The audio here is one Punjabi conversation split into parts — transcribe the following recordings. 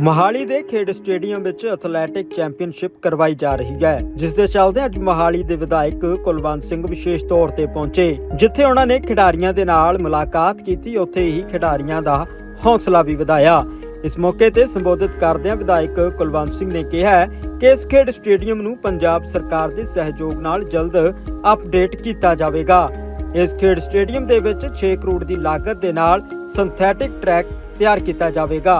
ਮੋਹਾਲੀ ਦੇ ਖੇਡ ਸਟੇਡੀਅਮ ਵਿੱਚ ਐਥਲੈਟਿਕ ਚੈਂਪੀਅਨਸ਼ਿਪ ਕਰਵਾਈ ਜਾ ਰਹੀ ਹੈ, ਜਿਸ ਦੇ ਚੱਲਦੇ ਅੱਜ ਮੋਹਾਲੀ ਦੇ ਵਿਧਾਇਕ ਕੁਲਵੰਤ ਸਿੰਘ ਵਿਸ਼ੇਸ਼ ਤੌਰ ਤੇ ਪਹੁੰਚੇ, ਜਿੱਥੇ ਉਹਨਾਂ ਨੇ ਖਿਡਾਰੀਆਂ ਦੇ ਨਾਲ ਮੁਲਾਕਾਤ ਕੀਤੀ, ਉੱਥੇ ਹੀ ਖਿਡਾਰੀਆਂ ਦਾ ਹੌਸਲਾ ਵੀ ਵਧਾਇਆ। ਇਸ ਮੌਕੇ ਤੇ ਸੰਬੋਧਿਤ ਕਰਦਿਆਂ ਵਿਧਾਇਕ ਕੁਲਵੰਤ ਸਿੰਘ ਨੇ ਕਿਹਾ ਕਿ ਇਸ ਖੇਡ ਸਟੇਡੀਅਮ ਨੂੰ ਪੰਜਾਬ ਸਰਕਾਰ ਦੇ ਸਹਿਯੋਗ ਨਾਲ ਜਲਦ ਅਪਡੇਟ ਕੀਤਾ ਜਾਵੇਗਾ। ਇਸ ਖੇਡ ਸਟੇਡੀਅਮ ਦੇ ਵਿੱਚ 6 ਕਰੋੜ ਦੀ ਲਾਗਤ ਦੇ ਨਾਲ ਸਿੰਥੈਟਿਕ ਟਰੈਕ ਤਿਆਰ ਕੀਤਾ ਜਾਵੇਗਾ।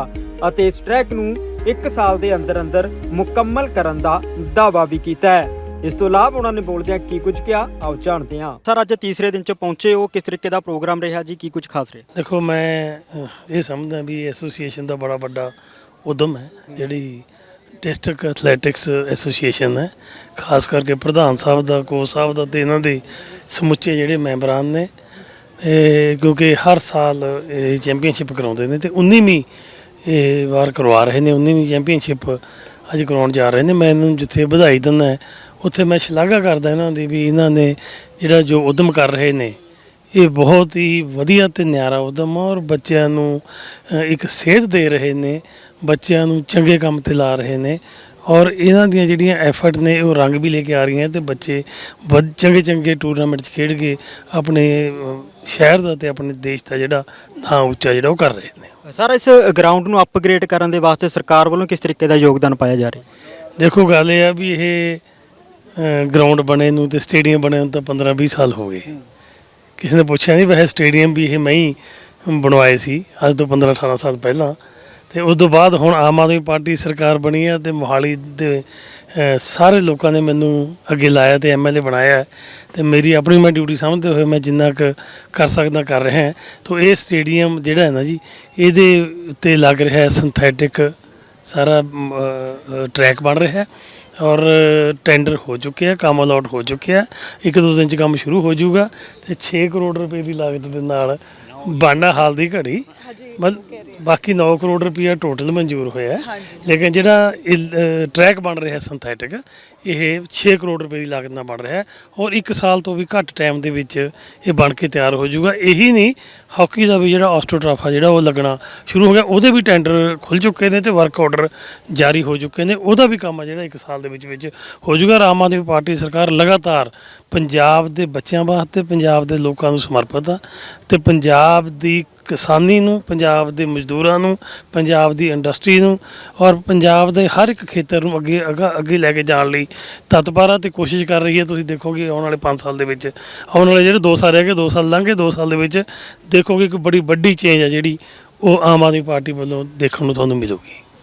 ਅਤੇ ਇਸ ਟਰੈਕ ਨੂੰ 1 ਸਾਲ ਦੇ ਅੰਦਰ ਅੰਦਰ ਮੁਕੰਮਲ ਕਰਨ ਦਾ ਦਾਅਵਾ ਵੀ ਕੀਤਾ ਹੈ। ਇਸ ਤੋਂ ਇਲਾਵਾ ਉਹਨਾਂ ਨੇ ਬੋਲਦਿਆਂ ਕੀ ਕੁਝ ਕਿਹਾ ਆਓ ਜਾਣਦੇ ਹਾਂ। ਸਰ ਅੱਜ ਤੀਸਰੇ ਦਿਨ 'ਚ ਪਹੁੰਚੇ ਹੋ ਕਿਸ ਤਰੀਕੇ ਦਾ ਪ੍ਰੋਗਰਾਮ ਰਿਹਾ ਜੀ ਕੀ ਕੁਝ ਖਾਸ ਰਿਹਾ? ਦੇਖੋ ਮੈਂ ਇਹ ਸਮਝਦਾ ਵੀ ਐਸੋਸੀਏਸ਼ਨ ਦਾ ਬੜਾ ਵੱਡਾ ਉਦਮ ਹੈ ਜਿਹੜੀ ਡਿਸਟ੍ਰਿਕਟ ਐਥਲੈਟਿਕਸ ਐਸੋਸੀਏਸ਼ਨ ਹੈ। ਖਾਸ ਕਰਕੇ ਪ੍ਰਧਾਨ ਸਾਹਿਬ ਦਾ ਕੋਚ ਸਾਹਿਬ ਦਾ ਤੇ ਇਹਨਾਂ ਦੇ ਸਮੁੱਚੇ ਜਿਹੜੇ ਮੈਂਬਰਾਂ ਨੇ। ਇਹ ਕਿਉਂਕਿ ਹਰ ਸਾਲ ਇਹ ਚੈਂਪੀਅਨਸ਼ਿਪ ਕਰਾਉਂਦੇ ਨੇ ਤੇ 19ਵੀਂ ਇਹ ਵਾਰ ਕਰਵਾ ਰਹੇ ਨੇ 19ਵੀਂ ਚੈਂਪੀਅਨਸ਼ਿਪ ਅੱਜ ਕਰਾਉਣ ਜਾ ਰਹੇ ਨੇ। ਮੈਂ ਇਹਨੂੰ ਜਿੱਥੇ ਵਧਾਈ ਦਿੰਦਾ, ਉੱਥੇ ਮੈਂ ਸ਼ਲਾਘਾ ਕਰਦਾ ਇਹਨਾਂ ਦੀ ਵੀ ਇਹਨਾਂ ਨੇ ਜਿਹੜਾ ਜੋ ਉਦਮ ਕਰ ਰਹੇ ਨੇ, ਇਹ ਬਹੁਤ ਹੀ ਵਧੀਆ ਤੇ ਨਿਆਰਾ ਉਦਮ ਆ ਔਰ ਬੱਚਿਆਂ ਨੂੰ ਇੱਕ ਸੇਧ ਦੇ ਰਹੇ ਨੇ, ਬੱਚਿਆਂ ਨੂੰ ਚੰਗੇ ਕੰਮ ਤੇ ਲਾ ਰਹੇ ਨੇ। ਔਰ ਇਹਨਾਂ ਦੀਆਂ ਜਿਹੜੀਆਂ ਐਫਰਟ ਨੇ ਉਹ ਰੰਗ ਵੀ ਲੈ ਕੇ ਆ ਰਹੀਆਂ ਤੇ ਬੱਚੇ ਵਧ- ਚੰਗੇ ਚੰਗੇ ਟੂਰਨਾਮੈਂਟ 'ਚ ਖੇਡ ਕੇ ਆਪਣੇ ਸ਼ਹਿਰ ਦਾ ਤੇ ਆਪਣੇ ਦੇਸ਼ ਦਾ ਜਿਹੜਾ ਨਾਂ ਉੱਚਾ ਜਿਹੜਾ ਉਹ ਕਰ ਰਹੇ ਨੇ। ਸਰ ਇਸ ਗਰਾਊਂਡ ਨੂੰ ਅਪਗ੍ਰੇਡ ਕਰਨ ਦੇ ਵਾਸਤੇ ਸਰਕਾਰ ਵੱਲੋਂ ਕਿਸ ਤਰੀਕੇ ਦਾ ਯੋਗਦਾਨ ਪਾਇਆ ਜਾ ਰਿਹਾ? ਦੇਖੋ ਗੱਲ ਇਹ ਆ ਵੀ ਇਹ ਗਰਾਊਂਡ ਬਣੇ ਨੂੰ ਤੇ ਸਟੇਡੀਅਮ ਬਣੇ ਨੂੰ ਤਾਂ 15 20 ਸਾਲ ਹੋ ਗਏ। ਕਿਸੇ ਨੇ ਪੁੱਛਿਆ ਨਹੀਂ ਵੈਸੇ ਸਟੇਡੀਅਮ ਵੀ ਇਹ ਮੈਂ ਹੀ ਬਣਵਾਏ ਸੀ ਅੱਜ ਤੋਂ 15 18 ਸਾਲ ਪਹਿਲਾਂ। ਤੇ ਉਸ ਤੋਂ ਬਾਅਦ ਹੁਣ ਆਮ ਆਦਮੀ ਪਾਰਟੀ ਸਰਕਾਰ ਬਣੀ ਹੈ ਤੇ ਮੋਹਾਲੀ ਦੇ ਅ, ਸਾਰੇ ਲੋਕਾਂ ਨੇ ਮੈਨੂੰ ਅੱਗੇ ਲਾਇਆ ਤੇ ਐਮਐਲਏ ਬਣਾਇਆ ਹੈ। ਤੇ ਮੇਰੀ ਆਪਣੀ ਮੈਂ ਡਿਊਟੀ ਸਮਝਦੇ ਹੋਏ ਮੈਂ ਜਿੰਨਾ ਕੁ ਕਰ ਸਕਦਾ ਕਰ ਰਿਹਾ ਹਾਂ। ਤੋਂ ਇਹ ਸਟੇਡੀਅਮ ਜਿਹੜਾ ਹੈ ਨਾ ਜੀ ਇਹਦੇ ਉੱਤੇ ਲੱਗ ਰਿਹਾ ਹੈ ਸਿੰਥੈਟਿਕ ਸਾਰਾ ਟਰੈਕ ਬਣ ਰਿਹਾ ਹੈ ਔਰ ਟੈਂਡਰ ਹੋ ਚੁੱਕਿਆ ਕੰਮ ਅਲਾਟ ਹੋ ਚੁੱਕਿਆ। ਇੱਕ ਦੋ ਦਿਨ ਚ ਕੰਮ ਸ਼ੁਰੂ ਹੋ ਜਾਊਗਾ ਤੇ 6 ਕਰੋੜ ਰੁਪਏ ਦੀ ਲਾਗਤ ਦੇ ਨਾਲ ਬਾਨਾ ਹਾਲ ਦੀ ਘੜੀ। ਬਾਕੀ 9 ਕਰੋੜ ਰੁਪਇਆ ਟੋਟਲ ਮਨਜ਼ੂਰ ਹੋਇਆ ਹੈ। ਲੇਕਿਨ ਜਿਹੜਾ ਟਰੈਕ ਬਣ ਰਿਹਾ ਸਿੰਥੈਟਿਕ ਇਹ 6 ਕਰੋੜ ਰੁਪਏ ਦੀ ਲਾਗਤ ਨਾਲ ਬਣ ਰਿਹਾ ਔਰ 1 ਸਾਲ ਤੋਂ ਵੀ ਘੱਟ ਟਾਈਮ ਦੇ ਵਿੱਚ ਇਹ ਬਣ ਕੇ ਤਿਆਰ ਹੋ ਜਾਊਗਾ। ਇਹੀ ਨਹੀਂ ਹਾਕੀ ਦਾ ਵੀ ਜਿਹੜਾ ਆਸਟ੍ਰੋਟਰਾਫਾ ਜਿਹੜਾ ਉਹ ਲੱਗਣਾ ਸ਼ੁਰੂ ਹੋ ਗਿਆ। ਉਹਦੇ ਵੀ ਟੈਂਡਰ ਖੁੱਲ ਚੁੱਕੇ ਨੇ ਤੇ ਵਰਕ ਆਰਡਰ ਜਾਰੀ ਹੋ ਚੁੱਕੇ ਨੇ। ਉਹਦਾ ਵੀ ਕੰਮ ਆ ਜਿਹੜਾ 1 ਸਾਲ ਦੇ ਵਿੱਚ ਵਿੱਚ ਹੋ ਜਾਊਗਾ। ਆਮ ਆਦਮੀ ਪਾਰਟੀ ਸਰਕਾਰ ਲਗਾਤਾਰ ਪੰਜਾਬ ਦੇ ਬੱਚਿਆਂ ਵਾਸਤੇ ਪੰਜਾਬ ਦੇ ਲੋਕਾਂ ਨੂੰ ਸਮਰਪਿਤ ਆ ਤੇ ਪੰਜਾਬ ਦੀ ਕਿਸਾਨੀ ਨੂੰ, ਪੰਜਾਬ ਦੇ ਮਜ਼ਦੂਰਾਂ ਨੂੰ, ਪੰਜਾਬ ਦੀ ਇੰਡਸਟਰੀ ਨੂੰ ਔਰ ਪੰਜਾਬ ਦੇ ਹਰ ਇੱਕ ਖੇਤਰ ਨੂੰ ਅੱਗੇ ਅਗਾ- ਅੱਗੇ ਲੈ ਕੇ ਜਾਣ ਲਈ ਤਤਪਰ ਤੇ ਕੋਸ਼ਿਸ਼ ਕਰ ਰਹੀ ਹੈ। ਤੁਸੀਂ ਦੇਖੋਗੇ ਆਉਣ ਵਾਲੇ 5 ਸਾਲ ਦੇ ਵਿੱਚ, ਆਉਣ ਵਾਲੇ ਜਿਹੜੇ 2 ਸਾਲ ਰਹਿ ਗਏ 2 ਸਾਲ ਲੰਘ ਗਏ 2 ਸਾਲ ਦੇ ਵਿੱਚ ਦੇਖੋਗੇ ਕਿ ਬੜੀ ਵੱਡੀ ਚੇਂਜ ਆ ਜਿਹੜੀ ਉਹ ਆਮ ਆਦਮੀ ਪਾਰਟੀ ਵੱਲੋਂ ਦੇਖਣ ਨੂੰ ਤੁਹਾਨੂੰ ਮਿਲੂਗੀ।